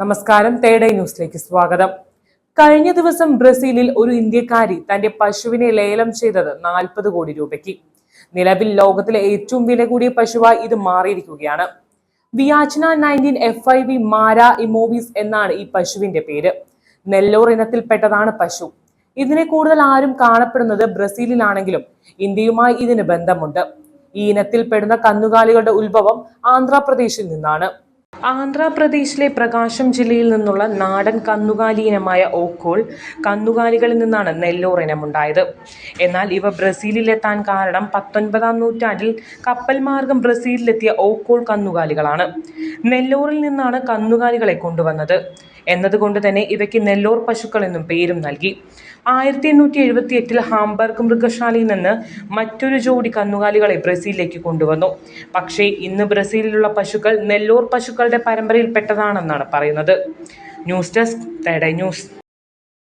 നമസ്കാരം തേടൈ ന്യൂസിലേക്ക് സ്വാഗതം. കഴിഞ്ഞ ദിവസം ബ്രസീലിൽ ഒരു ഇന്ത്യക്കാരി തന്റെ പശുവിനെ ലേലം ചെയ്തത് നാൽപ്പത് കോടി രൂപയ്ക്ക്. നിലവിൽ ലോകത്തിലെ ഏറ്റവും വില കൂടിയ പശുവായി ഇത് മാറിയിരിക്കുകയാണ്. Viatina nineteen F I V Mara Imoveis എന്നാണ് ഈ പശുവിന്റെ പേര്. നെല്ലോർ ഇനത്തിൽപ്പെട്ടതാണ് പശു. ഇതിനെ കൂടുതൽ ആരും കാണപ്പെടുന്നത് ബ്രസീലിലാണെങ്കിലും ഇന്ത്യയുമായി ഇതിന് ബന്ധമുണ്ട്. ഈ ഇനത്തിൽപ്പെടുന്ന കന്നുകാലികളുടെ ഉത്ഭവം ആന്ധ്രാപ്രദേശിൽ നിന്നാണ്. ആന്ധ്രാപ്രദേശിലെ പ്രകാശം ജില്ലയിൽ നിന്നുള്ള നാടൻ കന്നുകാലി ഇനമായ ഓക്കോൾ കന്നുകാലികളിൽ നിന്നാണ് നെല്ലോർ ഇനമുണ്ടായത് എന്നാൽ ഇവ ബ്രസീലിലെത്താൻ കാരണം പത്തൊൻപതാം നൂറ്റാണ്ടിൽ കപ്പൽ മാർഗം ബ്രസീലിലെത്തിയ ഓക്കോൾ കന്നുകാലികളാണ്. നെല്ലോറിൽ നിന്നാണ് കന്നുകാലികളെ കൊണ്ടുവന്നത്. എന്നതുകൊണ്ട് തന്നെ ഇവയ്ക്ക് നെല്ലോർ പശുക്കൾ എന്നും പേരും നൽകി. ആയിരത്തി എണ്ണൂറ്റി എഴുപത്തി എട്ടിൽ ഹാംബർഗ് മൃഗശാലയിൽ നിന്ന് മറ്റൊരു ജോഡി കന്നുകാലികളെ ബ്രസീലിലേക്ക് കൊണ്ടുവന്നു. പക്ഷേ ഇന്ന് ബ്രസീലിലുള്ള പശുക്കൾ നെല്ലോർ പശുക്കളുടെ പരമ്പരയിൽപ്പെട്ടതാണെന്നാണ് പറയുന്നത്. ന്യൂസ് ഡെസ്ക് തേടൈ ന്യൂസ്.